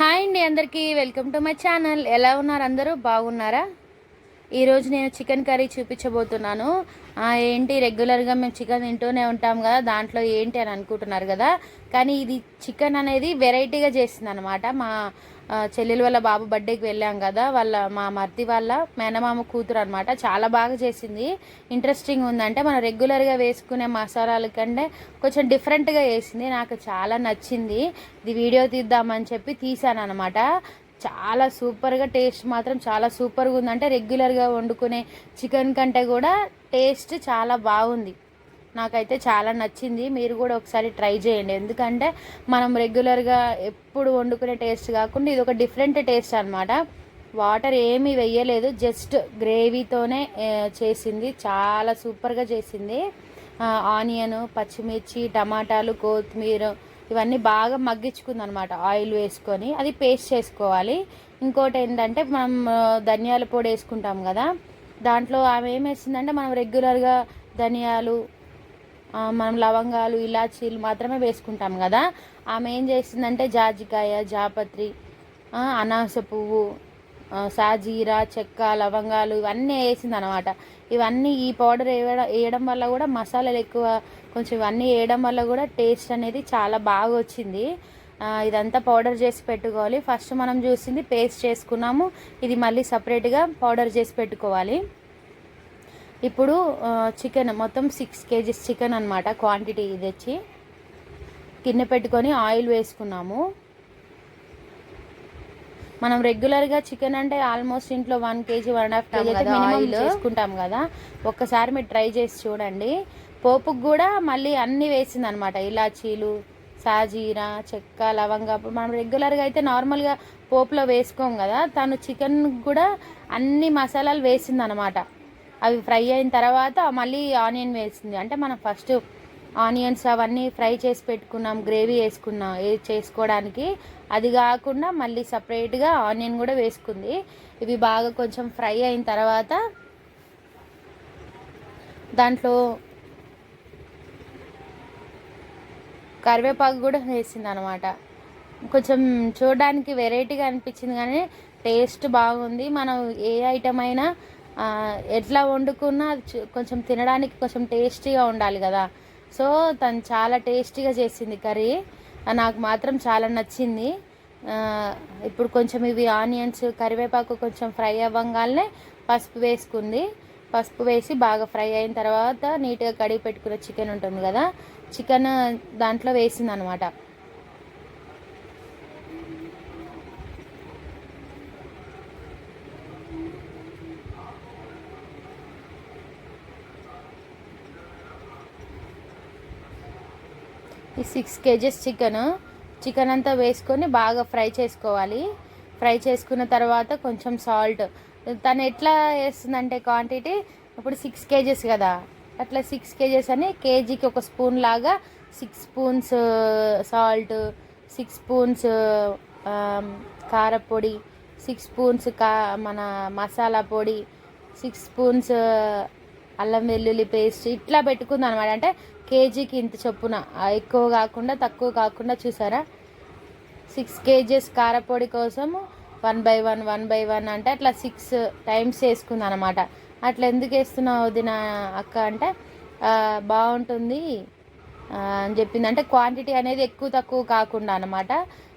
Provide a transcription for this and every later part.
Hi అండి అందరికీ. Welcome to my channel. ఎలా ఉన్నారు అందరూ? బాగున్నారా? ఈరోజు నేను చికెన్ కర్రీ చూపించబోతున్నాను. ఏంటి రెగ్యులర్గా మేము చికెన్ తింటూనే ఉంటాం కదా దాంట్లో ఏంటి అని అనుకుంటున్నారు కదా. కానీ ఇది చికెన్ అనేది వెరైటీగా చేసింది అనమాట మా చెల్లెలు వాళ్ళ బాబు బర్త్డేకి వెళ్ళాం కదా వాళ్ళ మా మర్ది వాళ్ళ మేనమామ కూతురు అనమాట చాలా బాగా చేసింది. ఇంట్రెస్టింగ్ ఉందంటే మనం రెగ్యులర్గా వేసుకునే మసాలాల కంటే కొంచెం డిఫరెంట్గా చేసింది నాకు చాలా నచ్చింది. ఇది వీడియో తీద్దామని చెప్పి తీసాను అనమాట చాలా సూపర్గా టేస్ట్ మాత్రం చాలా సూపర్గా ఉందంటే రెగ్యులర్గా వండుకునే చికెన్ కంటే కూడా టేస్ట్ చాలా బాగుంది. నాకైతే చాలా నచ్చింది. మీరు కూడా ఒకసారి ట్రై చేయండి. ఎందుకంటే మనం రెగ్యులర్గా ఎప్పుడు వండుకునే టేస్ట్ కాకుండా ఇది ఒక డిఫరెంట్ టేస్ట్ అనమాట వాటర్ ఏమీ వెయ్యలేదు జస్ట్ గ్రేవీతోనే చేసింది. చాలా సూపర్గా చేసింది. ఆనియన్ పచ్చిమిర్చి టమాటాలు కొత్తిమీర ఇవన్నీ బాగా మగ్గించుకుంది అనమాట ఆయిల్ వేసుకొని అది పేస్ట్ చేసుకోవాలి. ఇంకోటి ఏంటంటే మనం ధనియాల పొడి వేసుకుంటాం కదా దాంట్లో ఆమె ఏం వేసిందంటే మనం రెగ్యులర్గా ధనియాలు మనం లవంగాలు ఇలాచీలు మాత్రమే వేసుకుంటాం కదా. ఆమె ఏం చేసిందంటే జాజికాయ జాపత్రి అనాస పువ్వు సాజీరా చెక్క లవంగాలు ఇవన్నీ వేసింది అనమాట ఇవన్నీ ఈ పౌడర్ వేయడం వేయడం వల్ల కూడా మసాలాలు ఎక్కువ కొంచెం ఇవన్నీ వేయడం వల్ల కూడా టేస్ట్ అనేది చాలా బాగా వచ్చింది. ఇదంతా పౌడర్ చేసి పెట్టుకోవాలి. ఫస్ట్ మనం చూసింది పేస్ట్ చేసుకున్నాము. ఇది మళ్ళీ సపరేట్గా పౌడర్ చేసి పెట్టుకోవాలి. ఇప్పుడు చికెన్ మొత్తం సిక్స్ కేజీస్ చికెన్ అనమాట క్వాంటిటీ ఇది వచ్చి గిన్నె పెట్టుకొని ఆయిల్ వేసుకున్నాము. మనం రెగ్యులర్గా చికెన్ అంటే ఆల్మోస్ట్ ఇంట్లో one kg one and half kg అయితే ఆయిల్ చేసుకుంటాం కదా. ఒక్కసారి మీరు ట్రై చేసి చూడండి. పోపుకు కూడా మళ్ళీ అన్నీ వేసింది అనమాట ఇలాచీలు సాజీరా చెక్క లవంగా మనం రెగ్యులర్గా అయితే నార్మల్గా పోపులో వేసుకోం కదా. తను చికెన్ కూడా అన్ని మసాలాలు వేసింది అనమాట అవి ఫ్రై అయిన తర్వాత మళ్ళీ ఆనియన్ వేసింది. అంటే మనం ఫస్ట్ ఆనియన్స్ అవన్నీ ఫ్రై చేసి పెట్టుకున్నాం గ్రేవీ వేసుకున్నాం ఏది చేసుకోవడానికి. అది కాకుండా మళ్ళీ సపరేట్గా ఆనియన్ కూడా వేసుకుంది. ఇవి బాగా కొంచెం ఫ్రై అయిన తర్వాత దాంట్లో కరివేపాకు కూడా వేసింది అనమాట కొంచెం చూడడానికి వెరైటీగా అనిపించింది కానీ టేస్ట్ బాగుంది. మనం ఏ ఐటమ్ అయినా ఎట్లా వండుకున్నా అది కొంచెం తినడానికి కొంచెం టేస్టీగా ఉండాలి కదా. సో తను చాలా టేస్టీగా చేసింది కర్రీ. నాకు మాత్రం చాలా నచ్చింది. ఇప్పుడు కొంచెం ఇవి ఆనియన్స్ కరివేపాకు కొంచెం ఫ్రై అవ్వగానే పసుపు వేసుకుంది. పసుపు వేసి బాగా ఫ్రై అయిన తర్వాత నీట్గా కడిగి పెట్టుకున్న చికెన్ ఉంటుంది కదా చికెన్ దాంట్లో వేసింది అనమాట ఈ సిక్స్ కేజెస్ చికెన్ చికెన్ అంతా వేసుకొని బాగా ఫ్రై చేసుకోవాలి. ఫ్రై చేసుకున్న తర్వాత కొంచెం సాల్ట్ తను ఎట్లా వేస్తుందంటే క్వాంటిటీ ఇప్పుడు సిక్స్ కేజెస్ కదా. అట్లా సిక్స్ కేజెస్ అని కేజీకి ఒక స్పూన్ లాగా six spoons uh, salt six spoons um, కారపొడి సిక్స్ స్పూన్స్ కా మన మసాలా పొడి సిక్స్ స్పూన్స్ uh, అల్లం వెల్లుల్లి పేస్ట్ ఇట్లా పెట్టుకుంది అనమాట అంటే కేజీకి ఇంత చొప్పున. ఎక్కువ కాకుండా తక్కువ కాకుండా చూసారా? సిక్స్ కేజీస్ కారపొడి కోసం one by one one by one అంటే అట్లా సిక్స్ టైమ్స్ వేసుకుంది అనమాట అట్లా ఎందుకు వేస్తున్నావు వదిన అక్క అంటే బాగుంటుంది. అని చెప్పింది. అంటే క్వాంటిటీ అనేది ఎక్కువ తక్కువ కాకుండా అనమాట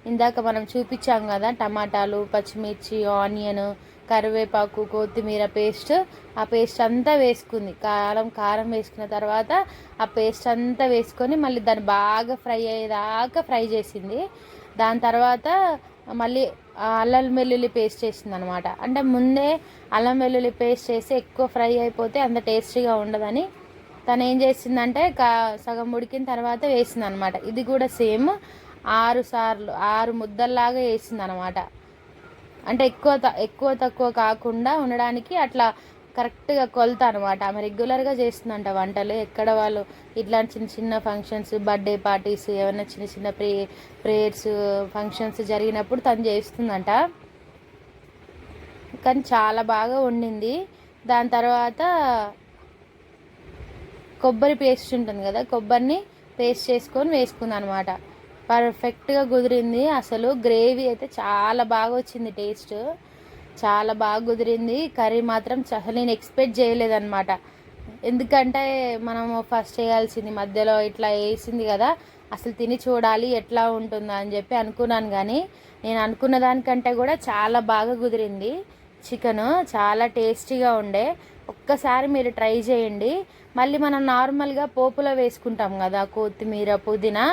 ఇందాక మనం చూపించాం కదా టమాటాలు పచ్చిమిర్చి ఆనియన్ కరివేపాకు కొత్తిమీర పేస్ట్. ఆ పేస్ట్ అంతా వేసుకుంది. కారం కారం వేసుకున్న తర్వాత ఆ పేస్ట్ అంతా వేసుకొని మళ్ళీ దాన్ని బాగా ఫ్రై అయ్యేదాకా ఫ్రై చేసింది. దాని తర్వాత మళ్ళీ అల్లం వెల్లుల్లి పేస్ట్ చేసింది అనమాట అంటే ముందే అల్లం వెల్లుల్లి పేస్ట్ చేసి ఎక్కువ ఫ్రై అయిపోతే అంత టేస్టీగా ఉండదని తను ఏం చేసిందంటే కా సగం ఉడికిన తర్వాత వేసింది అనమాట ఇది కూడా సేమ్ ఆరు సార్లు ఆరు ముద్దల్లాగా వేసింది అనమాట అంటే ఎక్కువ త- ఎక్కువ తక్కువ కాకుండా ఉండడానికి అట్లా కరెక్ట్గా కొలత అనమాట. ఆమె రెగ్యులర్గా చేస్తుందంట వంటలు. ఎక్కడ వాళ్ళు ఇట్లాంటి చిన్న చిన్న ఫంక్షన్స్ బర్త్డే పార్టీస్ ఏమైనా చిన్న చిన్న ప్రే ప్రేయర్స్ ఫంక్షన్స్ జరిగినప్పుడు తను చేస్తుందంట. కానీ చాలా బాగా వండింది. దాని తర్వాత కొబ్బరి పేస్ట్ ఉంటుంది కదా కొబ్బరిని పేస్ట్ చేసుకొని వేసుకుంది అనమాట పర్ఫెక్ట్గా కుదిరింది. అసలు గ్రేవీ అయితే చాలా బాగా వచ్చింది టేస్ట్. చాలా బాగా కుదిరింది. కర్రీ మాత్రం చ- అసలు నేను ఎక్స్పెక్ట్ చేయలేదన్నమాట ఎందుకంటే మనము ఫస్ట్ చేయాల్సింది మధ్యలో ఇట్లా వేసింది కదా అసలు తిని చూడాలి ఎట్లా ఉంటుందా అని చెప్పి అనుకున్నాను కానీ నేను అనుకున్న దానికంటే కూడా చాలా బాగా కుదిరింది. చికెన్ చాలా టేస్టీగా ఉండే. ఒక్కసారి మీరు ట్రై చేయండి. మళ్ళీ మనం నార్మల్గా పోపులో వేసుకుంటాం కదా కొత్తిమీర పుదీనా.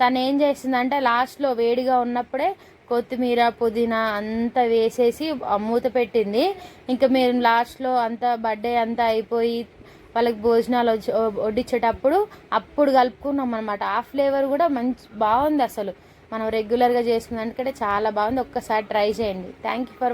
తను ఏం చేసిందంటే లాస్ట్లో వేడిగా ఉన్నప్పుడే కొత్తిమీర పుదీనా అంతా వేసేసి మూత పెట్టింది. ఇంకా మేము లాస్ట్లో అంతా బర్త్డే అంతా అయిపోయి వాళ్ళకి భోజనాలు వచ్చి వడ్డించేటప్పుడు అప్పుడు కలుపుకున్నాం అనమాట ఆ ఫ్లేవర్ కూడా మంచి బాగుంది అసలు. మనం రెగ్యులర్గా చేసుకున్న చాలా బాగుంది. ఒక్కసారి ట్రై చేయండి. Thank you for